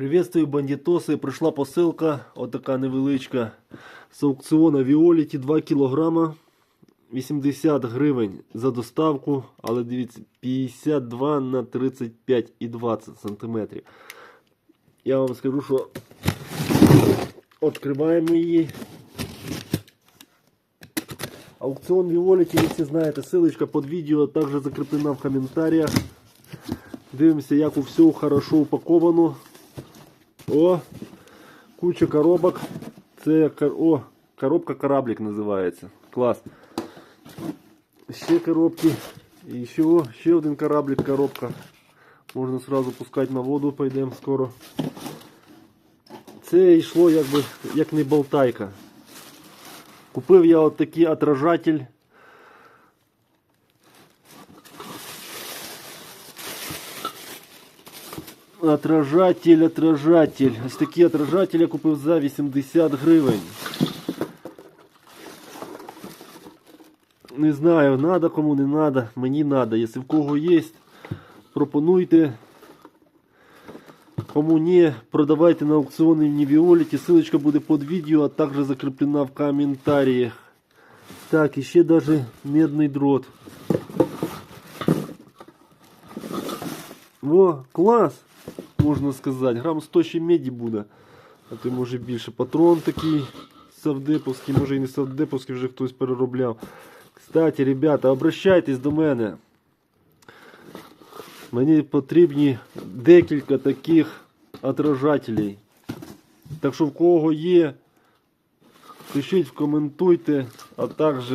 Приветствую, бандитоси. Прийшла посилка, отака невеличка. З аукціону Віоліті 2 кг 80 гривень за доставку, але дивіться, 52 на 35 і 20 сантиметрів. Я вам скажу, що відкриваємо її. Аукціон Віоліті, ви всі знаєте, ссылочка під відео також закріплена в коментарях. Дивимося, як у все хорошо упаковано. О, куча коробок. Це о, коробка кораблик називається. Клас. Ще коробки. І ще, ще один кораблик, коробка. Можна сразу пускати на воду, пойдемо скоро. Це йшло якби як не болтайка. Купив я от такий отражатель. Отражатель, отражатель. Ось такий отражатель я купив за 80 гривень. Не знаю, надо кому не надо. Мені надо. Якщо в кого є, пропонуйте. Кому не, продавайте на аукціони в Нівіоліті. Ссылочка буде під відео, а також закріплена в коментарях. Так, і ще даже медний дрот. О, клас! Можна сказати. Грам 100 ще меді буде. А то може більше. Патрон такий савдеповський, може і не савдеповський, вже хтось переробляв. Кстати, ребята, обращайтесь до мене. Мені потрібні декілька таких отражателей. Так що в кого є, пишіть, коментуйте, а також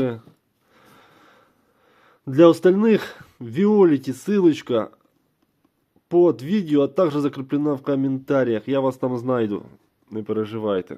для остальных Виолити ссылочка под видео, а также закреплена в комментариях. Я вас там знайду. Не переживайте.